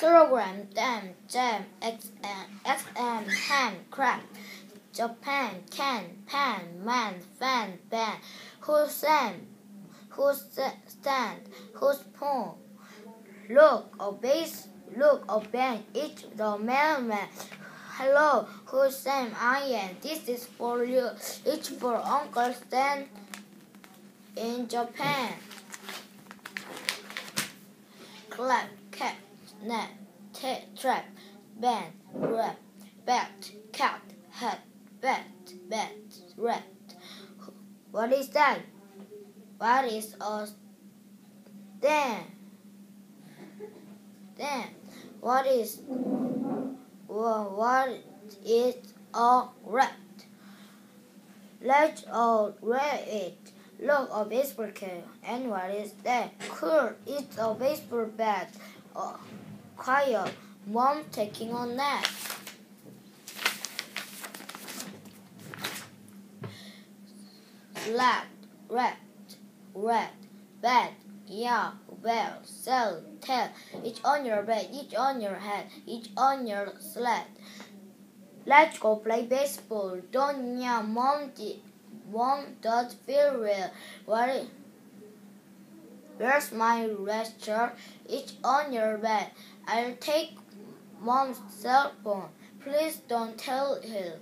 kilogram, damn, jam, XM, XM, ham, crab, Japan, can, pan, man, fan, ban, who's stand, who's stand, who's pawn, look, obeys, look, obey, each the mailman. Hello, who's Sam? I am. This is for you. Each for Uncle Stan in Japan. Clap, net, trap, band, rap, bat, cat, hat, bat, bat, rat. What is that? What is a stand? Then, what is what is a rat? Let's all read it. Look, a baseball cap. And what is that? Cool, it's a baseball bat. Uh, quiet, mom taking a nap. Flat, rat, rat, bat, yeah, well, cell, tell, each on your bed, each on your head, each on your sled. Let's go play baseball. Don't ya, mom, mom does feel real. What? Where's my red shirt? Each on your bed. I'll take mom's cell phone. Please don't tell her.